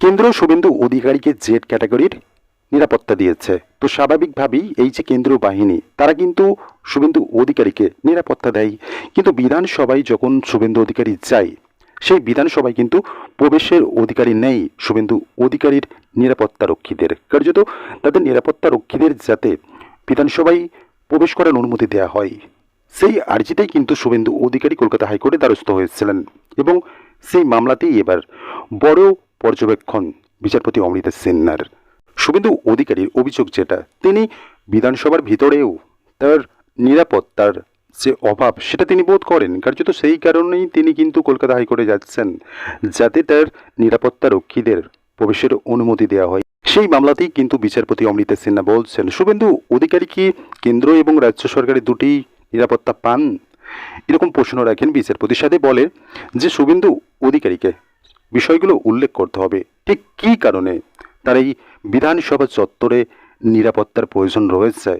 কেন্দ্র শুভেন্দু অধিকারীকে জেড ক্যাটাগরির নিরাপত্তা দিয়েছে। তো স্বাভাবিকভাবেই এই যে কেন্দ্রীয় বাহিনী, তারা কিন্তু শুভেন্দু অধিকারীকে নিরাপত্তা দেয়। কিন্তু বিধানসভায় যখন শুভেন্দু অধিকারী যায়, সেই বিধানসভায় কিন্তু প্রবেশের অধিকারী নেই শুভেন্দু অধিকারীর নিরাপত্তা রক্ষীদের কার্যত তাদের নিরাপত্তা রক্ষীদের যাতে বিধানসভায় প্রবেশ করার অনুমতি দেওয়া হয়, সেই আর্জিতেই কিন্তু শুভেন্দু অধিকারী কলকাতা হাইকোর্টে দ্বারস্থ হয়েছিলেন। এবং সেই মামলাতেই এবার বড় পর্যবেক্ষণ বিচারপতি অমৃতা সিনহার শুভেন্দু অধিকারীর অভিযোগ যেটা, তিনি বিধানসভার ভিতরেও তার নিরাপত্তার যে অভাব, সেটা তিনি বোধ করেন। কার্যত সেই কারণেই তিনি কিন্তু কলকাতা হাইকোর্টে যাচ্ছেন, যাতে তার নিরাপত্তা রক্ষীদের প্রবেশের অনুমতি দেওয়া হয়। সেই মামলাতেই কিন্তু বিচারপতি অমৃতা সিনহা বলছেন, শুভেন্দু অধিকারী কি কেন্দ্র এবং রাজ্য সরকারের দুটি নিরাপত্তা পান? এরকম প্রশ্ন রাখেন বিচারপতির সাথে বলে যে, শুভেন্দু অধিকারীকে বিষয়গুলো উল্লেখ করতে হবে। ঠিক কী কারণে তার এই বিধানসভা চত্বরে নিরাপত্তার প্রয়োজন রয়েছে?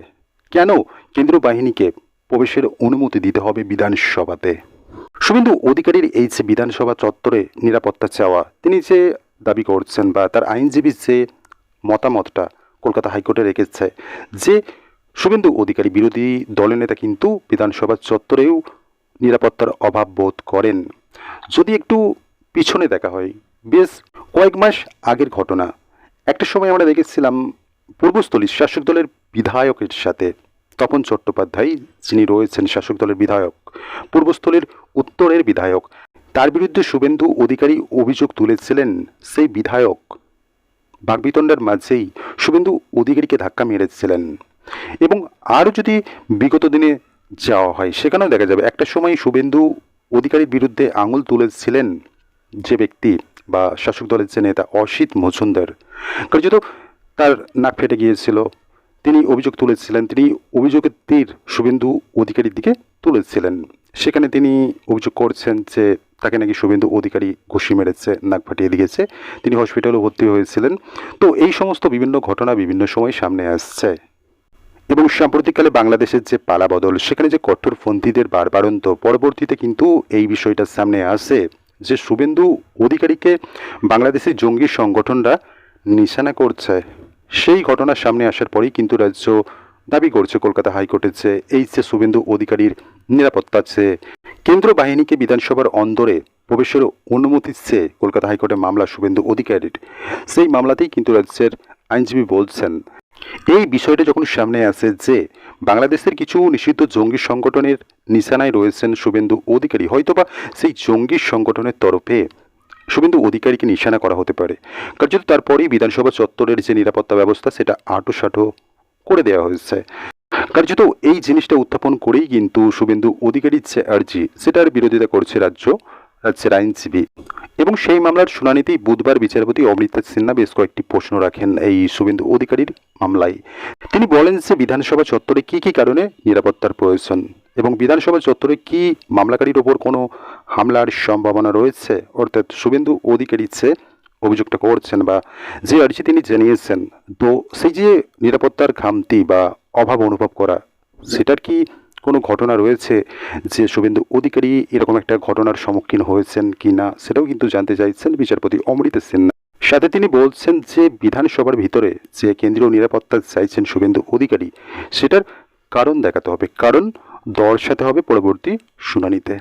কেন কেন্দ্রীয় বাহিনীকে প্রবেশের অনুমতি দিতে হবে বিধানসভাতে? শুভেন্দু অধিকারীর এই যে বিধানসভা চত্বরে নিরাপত্তা চাওয়া, তিনি যে দাবি করছেন বা তার আইনজীবীর যে মতামতটা কলকাতা হাইকোর্টে রেখেছে, যে শুভেন্দু অধিকারী বিরোধী দলের নেতা কিন্তু বিধানসভা চত্বরেও নিরাপত্তার অভাব বোধ করেন। যদি একটু পিছনে দেখা হয়। বেশ কয়েক মাস আগের ঘটনা। একটা সময় আমরা দেখেছিলাম পূর্বস্থলীর শাসক দলের বিধায়কের সাথে। তপন চট্টোপাধ্যায় যিনি রয়েছেন শাসক দলের বিধায়ক, পূর্বস্থলীর উত্তরের বিধায়ক, তার বিরুদ্ধে শুভেন্দু অধিকারী অভিযোগ তুলেছিলেন সেই বিধায়ক। বাগবিতণ্ডার মাঝেই শুভেন্দু অধিকারীকে ধাক্কা মেরেছিলেন। এবং আরও যদি বিগত দিনে যাওয়া হয়, সেখানেও দেখা যাবে, একটা সময় শুভেন্দু অধিকারীর বিরুদ্ধে আঙুল তুলেছিলেন যে ব্যক্তি বা শাসক দলের যে নেতা অসিত মজুমদার, কার্যত তার নাক ফেটে গিয়েছিল, তিনি অভিযোগ তুলেছিলেন, তিনি অভিযোগের তীর শুভেন্দু অধিকারীর দিকে তুলেছিলেন। সেখানে তিনি অভিযোগ করছেন যে তাকে নাকি শুভেন্দু অধিকারী ঘুষি মেরেছে, নাক ফাটিয়ে দিয়েছে, তিনি হসপিটালে ভর্তি হয়েছিলেন। তো এই সমস্ত বিভিন্ন ঘটনা বিভিন্ন সময় সামনে আসছে। এবং সাম্প্রতিককালে বাংলাদেশের যে পালাবদল, সেখানে যে কঠোরপন্থীদের বারবারন্ত, পরবর্তীতে কিন্তু এই বিষয়টার সামনে আসে। যে শুভেন্দু অধিকারীকে বাংলাদেশের জঙ্গি সংগঠনরা নিশানা করছে, সেই ঘটনার সামনে আসার পরেই কিন্তু রাজ্য দাবি করছে কলকাতা হাইকোর্টের যে এই যে শুভেন্দু অধিকারীর নিরাপত্তা আছে। কেন্দ্র বাহিনীকে বিধানসভার অন্দরে প্রবেশের অনুমতি চেয়ে কলকাতা হাইকোর্টে মামলা শুভেন্দু অধিকারীর। সেই মামলাতেই কিন্তু রাজ্যের আইনজীবী বলছেন এই বিষয়টা যখন সামনে আসে যে বাংলাদেশের কিছু নিষিদ্ধ জঙ্গি সংগঠনের নিশানায় রয়েছেন শুভেন্দু অধিকারী, হয়তোবা সেই জঙ্গি সংগঠনের তরফে শুভেন্দু অধিকারীকে নিশানা করা হতে পারে। কার্যত তারপরেই বিধানসভা চত্বরের যে নিরাপত্তা ব্যবস্থা, সেটা আঁটোসাঁটো করে দেওয়া হয়েছে। কার্যত এই জিনিসটা উত্থাপন করেই কিন্তু শুভেন্দু অধিকারীর যে আর্জি, সেটার বিরোধিতা করছে রাজ্য। আইনজীবী। এবং সেই মামলার শুনানিতেই বুধবার বিচারপতি অমৃতা সিনহা বেশ কয়েকটি প্রশ্ন রাখেন এই শুভেন্দু অধিকারীর মামলায়। তিনি বলেন যে বিধানসভা চত্বরে কী কী কারণে নিরাপত্তার প্রয়োজন এবং বিধানসভা চত্বরে কি মামলাকারীর ওপর কোনো হামলার সম্ভাবনা রয়েছে? অর্থাৎ শুভেন্দু অধিকারী যে অভিযোগটা করছেন বা যে আর্জি তিনি জানিয়েছেন, তো সেই যে নিরাপত্তার খামতি বা অভাব অনুভব করা, সেটার কি কোনো ঘটনা রয়েছে যে শুভেন্দু অধিকারী এরকম একটা ঘটনার সম্মুখীন হয়েছেন কি না সেটাও কিন্তু জানতে চাইছেন বিচারপতি অমৃত সিনহা সাথে তিনি বলছেন যে বিধানসভার ভিতরে যে কেন্দ্রীয় নিরাপত্তা চাইছেন শুভেন্দু অধিকারী, সেটার কারণ দেখাতে হবে। কারণ দর্শাতে হবে পরবর্তী শুনানিতে।